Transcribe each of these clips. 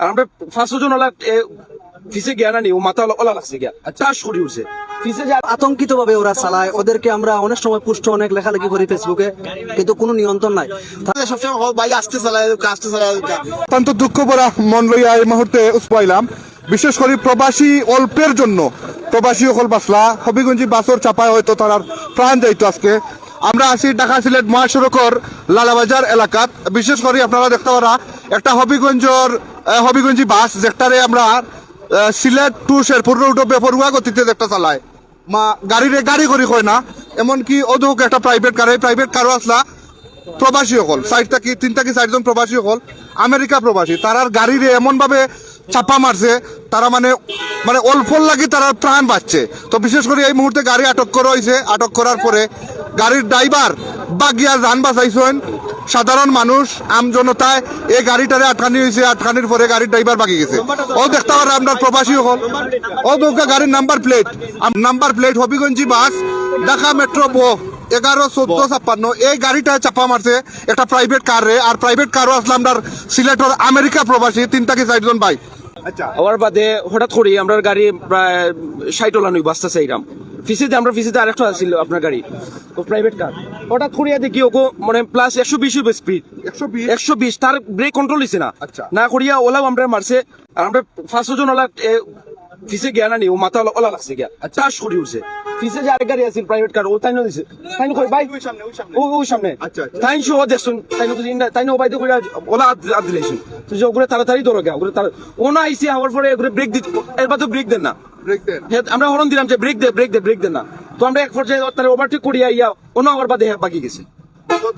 আর আমরা ফার্স্ট জন ওলা ফিসে গিয়া না নি ও মাথা ওলা- ওলা লাগছে গিয়া। চাষ করি উঠছে। ফিসে যা আতঙ্কিত ভাবে ওরা চালায় ওদেরকে আমরা অনেক সময় পুষ্ট অনেক লেখালেখি করি ফেসবুকে কিন্তু কোনো নিয়ন্ত্রণ নাই। সবসময় ভাই আসতে চালায় আসতে চালায় অত্যন্ত দুঃখ ভরা মন লইয়া এই মুহূর্তে উসপাইলাম বিশেষ করে প্রবাসী অল্পের জন্য। প্রবাসী অকল বাসলা হবিগঞ্জি বাসর চাপায় হয়তো তার প্রাণ যাইতো আজকে। আমরা আছি ঢাকা সিলেট মহাসড়কর লালাবাজার এলাকাত। বিশেষ করে আপনারা দেখতে পারা একটা হবিগঞ্জর হবিগঞ্জি বাস যেটারে আমরা সিলেট টু শেরপুর রোড বেপরুয়া গতিতে একটা চালায়। মা, গাড়িরে গাড়ি করি কয় না, এমনকি অধোক একটা প্রাইভেট কার প্রাইভেট কারও আসলা প্রবাসী সকল। সাইড থাকি তিন থাকি চারজন প্রবাসী সকল? আমেরিকা প্রবাসী। তারার গাড়িরে এমন ভাবে চাপা মারছে, তারা মানে মানে অল্প লাগি তারা প্রাণ বাঁচছে। তো বিশেষ করে এই মুহূর্তে গাড়ি আটক করা হয়েছে আটক করার পরে গাড়ির ড্রাইভার বাগিয়ার যান বাঁচাইছেন। সাধারণ মানুষ আম জনতায় এই গাড়িটারে আটকানি হয়েছে আটকানির পরে গাড়ির ড্রাইভার বাকি গেছে। ও দেখতে পারে আপনার প্রবাসী সকল। ও দৌকা গাড়ির নাম্বার প্লেট। নাম্বার প্লেট হবিগঞ্জি বাস ঢাকা মেট্রো ব এগারো চোদ্দ ছাপ্পান্ন। এই গাড়িটা চাপা মারছে একটা প্রাইভেট কার রে। আর প্রাইভেট কারও আসলাম আপনার সিলেটর আমেরিকা প্রবাসী তিন থেকে চারজন ভাই? আচ্ছা। আবার বাদে হঠাৎ করি আমরা গাড়ি প্রায় ষাট ওলা নই বাসটা চাইলাম ফিসিতে আমরা ফিসিতে আরেকটা আসছিল আপনার গাড়ি। ও প্রাইভেট কার হঠাৎ করিয়া দেখি ওকে মানে প্লাস একশো বিশ স্পিড একশো বিশ? তার ব্রেক কন্ট্রোল হইছে না। আচ্ছা। না করিয়া ওলাও আমরা মারছে আর আমরা ফার্স্ট জন ওলা ফিসে গিয়া না নি ও মাথা ওলা- লাগছে গিয়া। চাষ করি উঠছে ফিসে যে আরেক গাড়ি আছে প্রাইভেট কার ও তাই না দিছে। তাই কই ভাই ও ও সামনে। আচ্ছা, আচ্ছা। তাই শো দেখছুন তাই না তুই তাই না ও বাইতে কইরা ওলা আদ দিলেছুন তো যে ওগুলো তাড়াতাড়ি ধরো গিয়া ওগুলো ও না আইসি হওয়ার পরে ওগুলো ব্রেক দিতে এরপর তো ব্রেক দেন না। আমরা হরণ দিলাম যে ব্রেক দে ব্রেক দে ব্রেক দে না। তো আমরা এক পর্যায়ে তাহলে ওভারটেক করিয়া ইয়া অন্য আবার বাদে বাকি গেছে।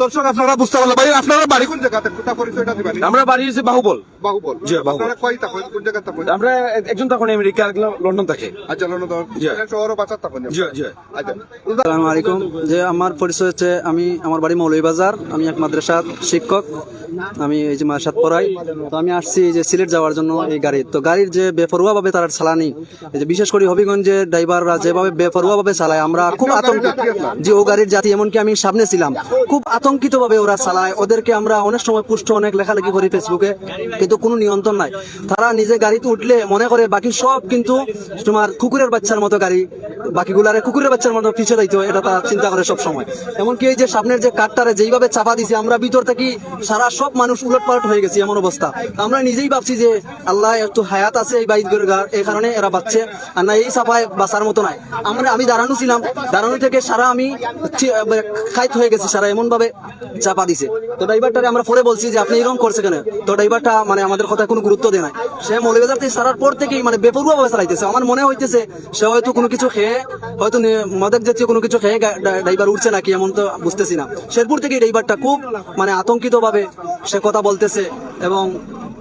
দর্শক আপনারা বুঝতে পারলেন ভাই আপনারা বাড়ি কোন জায়গাতে? কোটা পরিচয়টা দিবেন? আমরা বাড়ি হচ্ছে বাহুবল। বাহুবল। জি, বাহুবল। আপনারা কয় থাকেন কোন জায়গাতে থাকেন আমরা একজন তখন আমেরিকা আরেকজন লন্ডন থাকে। আচ্ছা লন্ডন জি। শহরও থাকেন জি জি। আচ্ছা। আসসালামু আলাইকুম। যে আমার পরিচয় হচ্ছে আমি আমার বাড়ি মৌলভীবাজার। আমি এক মাদ্রাসার শিক্ষক। আমি এই যে মাসাদ পড়াই। তো আমি আসছি যে সিলেট যাওয়ার জন্য এই গাড়ি। তো গাড়ির যে বেপরোয়া ভাবে তারা চালানি এই যে বিশেষ করে হবিগঞ্জের ড্রাইভাররা যেভাবে বেপরোয়া ভাবে চালায় আমরা খুব আতঙ্ক। যে ও গাড়ির জাতি এমনকি আমি সামনে ছিলাম। খুব আতঙ্কিত ভাবে ওরা চালায়। ওদেরকে আমরা অনেক সময় পুষ্ট, অনেক লেখালেখি করি ফেসবুকে কিন্তু কোনো নিয়ন্ত্রণ নাই। তারা নিজে গাড়িতে উঠলে মনে করে বাকি সব কিন্তু তোমার কুকুরের বাচ্চার মতো গাড়ি, বাকিগুলারে কুকুরের বাচ্চার মতো পিছিয়ে দিতে এটা তারা চিন্তা করে সব সময় এমনকি এই যে সামনের যে কাঠটারে যেইভাবে চাপা দিছে, আমরা ভিতর থেকে সারা সব মানুষ উলট পালট হয়ে গেছি, এমন অবস্থা। আমরা নিজেই ভাবছি যে আল্লাহ একটু হায়াত আছে এই বাইক এই কারণে এরা বাচ্চে আর না, এই চাপায় বাঁচার মতো নাই। আমরা, আমি দাঁড়ানো ছিলাম, দাঁড়ানো থেকে সারা আমি খাইত হয়ে গেছি সারা, এমন ভাবে চাপা দিছে। তো ড্রাইভারটারে আমরা পরে বলছি যে, আপনি এরকম করছে কেন? তো ড্রাইভারটা মানে আমাদের কথা কোনো গুরুত্ব দেয় নাই। সে মৌলবাজার থেকে সারার পর থেকেই মানে বেপরুয়া ভাবে চালাইতেছে। আমার মনে হইতেছে সে হয়তো কোনো কিছু খেয়ে, হয়তো নে- মদের জাতীয় কোনো কিছু খেয়ে ড্রাইভার উঠছে নাকি এমন তো বুঝতেছি না। শেরপুর থেকে ড্রাইভারটা খুব মানে আতঙ্কিত ভাবে সে কথা বলতেছে এবং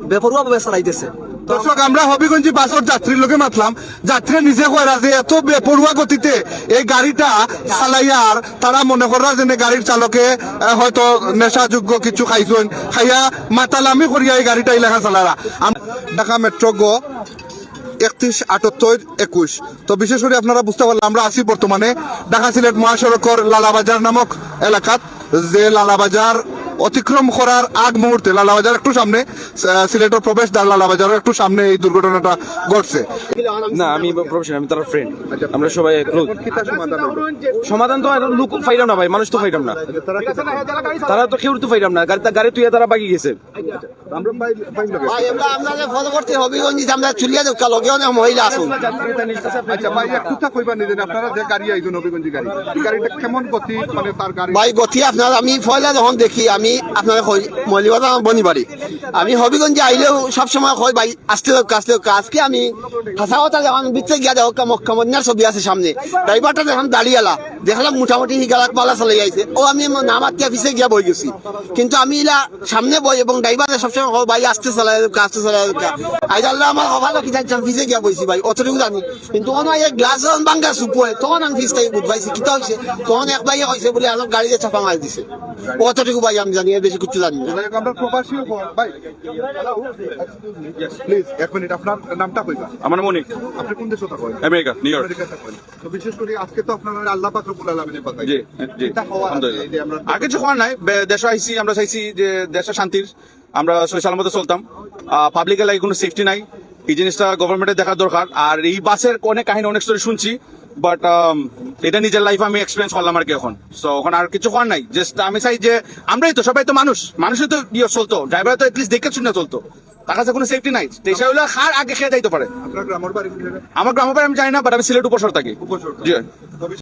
বেপরুয়া ভাবে চালাইতেছে। দর্শক, আমরা হবিগঞ্জি বাসের যাত্রীর লোকে মাতলাম। যাত্রী নিজে কয়রা যে এত বেপরুয়া গতিতে এই গাড়িটা চালাইয়ার তারা মনে করা যে গাড়ির চালকে হয়তো নেশাযোগ্য কিছু খাইছেন। খাইয়া মাতালামি করিয়া এই গাড়িটা এলাকা চালারা ঢাকা মেট্রো গ, একত্রিশ আটাত্তর একুশ। তো বিশেষ করে আপনারা বুঝতে পারলাম আমরা আছি বর্তমানে ঢাকা সিলেট মহাসড়কর লালাবাজার নামক এলাকাত। যে লালাবাজার অতিক্রম করার আগ মুহূর্তে লালাবাজার একটু সামনে সিলেটের প্রবেশ দ্বার লালাবাজারের একটু সামনে এই দুর্ঘটনাটা ঘটছে। না আমি প্রফেশনাল আমি তার ফ্রেন্ড আমরা সবাই ক্লোজ সমাধান তো লোক ফাইলাম না ভাই মানুষ তো ফাইলাম না। তারা তো কেউ তো ফাইলাম না গাড়ি গাড়ি তুই তারা বাকি গেছে। আচ্ছা মানে তার গাড়ি? ভাই গতি আপনার আমি ফয়লা যখন দেখি আমি আপনার মলিবাদা বনি পারি আমি হবিগঞ্জে আইলেও সবসময় হয় ভাই আসতে হোক আসতে হোক আজকে আমি হাসা কথা যখন বিচ্ছে গিয়া দেখো মক্কা মদিনার ছবি আছে সামনে। ড্রাইভারটা যখন দাঁড়িয়ে দেখলাম মোটামুটি হিগালাক পালা চলে যাইছে ও আমি নামার তিয়া পিছিয়ে গিয়া বই গেছি। কিন্তু আমি ইলা সামনে বই এবং ড্রাইভারে সবসময় ভাই আসতে চালাই আসতে চালাই আজ আল্লাহ আমার কি পিছিয়ে গিয়া বইছি ভাই অতটুকু জানি। কিন্তু তখন এই গ্লাস যখন বাঙ্গা সুপোয় তখন আমি পিছটাই কিতা হয়েছে তখন এক ভাই হয়েছে বলে আমার গাড়িতে চাপা মারি দিছে। অতটুকু ভাই আমি জানি বেশি কিছু জানি না। আমরা প্রবাসীও ভাই। প্লিজ এক মিনিট আপনার নামটা কইবা। আমার মনিক। আপনি কোন দেশে থাকেন? America New York. বিশেষ করে আজকে তো আপনারা আল্লাহ পাক রব্বুল আলামিনের কথা জি জি আগে কিছু হওয়ার নাই। দেশে আইসি আমরা চাইছি যে দেশে শান্তির। আমরা সালামতে চলতাম। পাবলিকের লাগে কোনো সেফটি নাই। এই জিনিসটা গভর্নমেন্টের দেখার দরকার। আর এই বাসের অনেক কাহিনী অনেক স্টোরি শুনছি। বাট এটা নিজের লাইফ আমি এক্সপিরিয়েন্স করলাম আর কি এখন। সো ওখানে আর কিছু হওয়ার নাই। জাস্ট আমি চাই যে আমরাই তো সবাই তো মানুষ। মানুষই তো ইয়ে চলতো। ড্রাইভার তো এটলিস্ট দেখে শুনে চলতো। তার কাছে কোনো সেফটি নাই। দেশে হলে খার আগে খেয়ে যাইতে পারে? আমার গ্রামের বাড়ি আমি জানি না বাট আমি সিলেট উপসর থাকি। জি।